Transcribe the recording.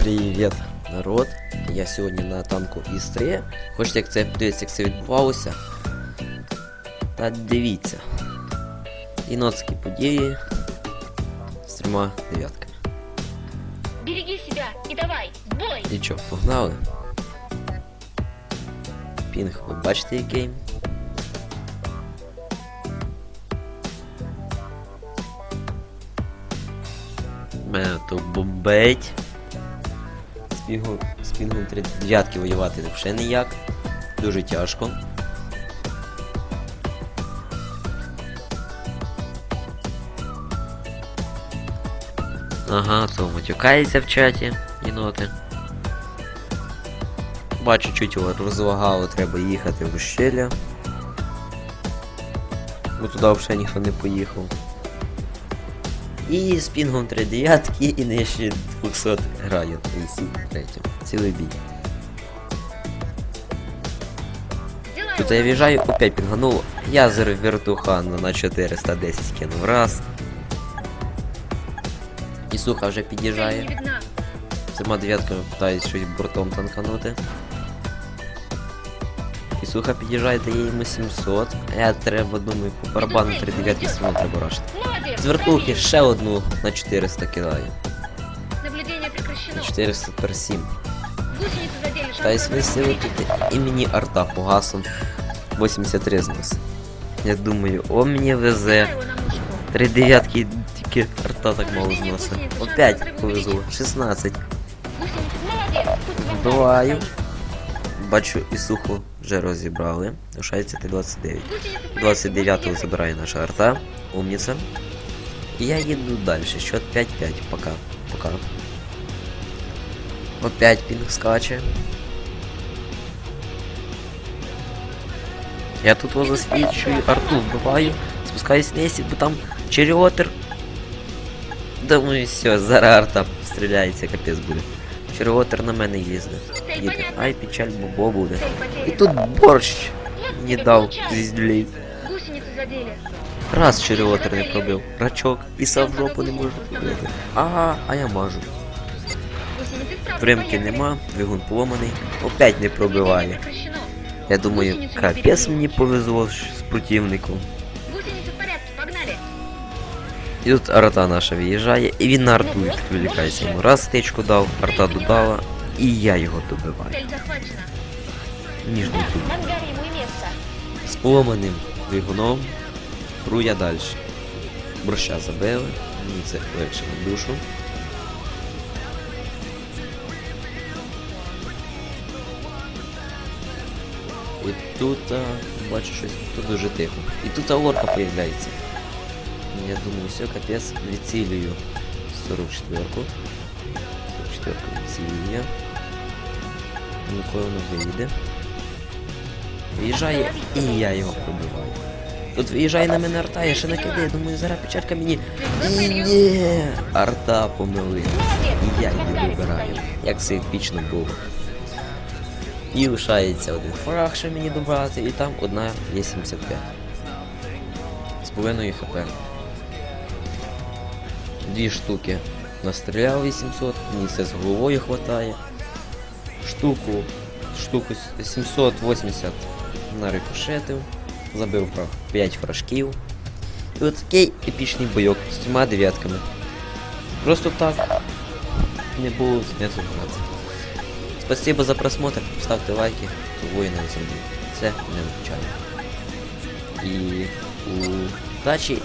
Привіт, народ! Я сьогодні на танку Істрія. Хочете, як це подивитися, як це відбувалося? Та дивіться. Інотські події з трьома дев'ятками. Береги себя и давай, бой! Нічого, погнали. Пінг, ви бачите який? Мене тут бомбить. З пінгу, з пінгом 39 воювати взагалі ніяк. Дуже тяжко. Ага, то матюкається в чаті, єноти. Бачу, чуть його розлагало, треба їхати в ущелля. Бо туди взагалі ніхто не поїхав. І з пінгом 3 дев'ятки і нижче 200 грає третьому. Цілий бій. Тут я в'їжджаю, опять пінгануло. Я з вертуха на 410 кинув раз. І суха вже під'їжджає. Сама дев'яткою питаюсь щось бортом танканути. І суха під'їжджає, дає йому 700. А я треба, думаю, по барабану 3 дев'ятки все одно треба рашити. Молодец! З вертухи пробил. ще одну на 400 кидаю. Наблюдение прекращено. На 400 тепер 7. Гусеницы задели шанс Та й прорыва. сили тут і мені арта по гасом 83 знос. Я думаю, о мені везе. Пускай его на мушку. Три дев'ятки, тільки арта так мало зносить. Опять повезло. 16. Гусеницы, молодец! Пусть вам Вбиваю. нравится. Бачу, і сухо вже розібрали. Лишається Т-29. Гусеницы в порядке, 29-го можно ехать. забирає наша арта. Умніця. І я їду далі. Счет 5-5. Пока. Пока. Опять пінг скаче. Я тут возле засвічую арту вбиваю. Спускаюсь вниз, бо там черіотер. Думаю, все, зараз арта стріляється, капець буде. Черіотер на мене їздить. Їде. Ай, печаль бобо буде. І тут борщ не дав задели. Раз черіотер не пробив. Рачок. І сам в жопу не можу пробити. Ага, а я мажу. Времки нема, двигун поломаний. Опять не пробиває. Я думаю, капець мені повезло з противником. І тут арта наша виїжджає, і він на арту відволікається. Йому раз стечку дав, арта додала, і я його добиваю. Ніжний тут. З поламаним двигуном пру я далі. Борща забили, мені це легше на душу. І тут а, бачу щось тут дуже тихо. І тут аорка появляється. Я думаю, все, капець, відцілюю 44-ку. 44-ку відцілюю. Ніколи не вийде. Виїжджає і я його пробиваю. Тут виїжджає на мене арта, я ще накидаю, думаю, зараз печатка мені. Ні, арта помилилась. І я її вибираю. Як це епічно було. І лишається один фраг ще мені добрати, і там одна є 75. З половиною хп. Дві штуки настріляв 800, мені це з головою хватає. Штуку, штуку с- 780 нарикошетив, забив фраг 5 фражків. І от такий епічний бойок з трьома дев'ятками. Просто так не було сміху грати. Спасибо за просмотр, ставте лайки, то воїна землі. Це не вивчає. І удачі,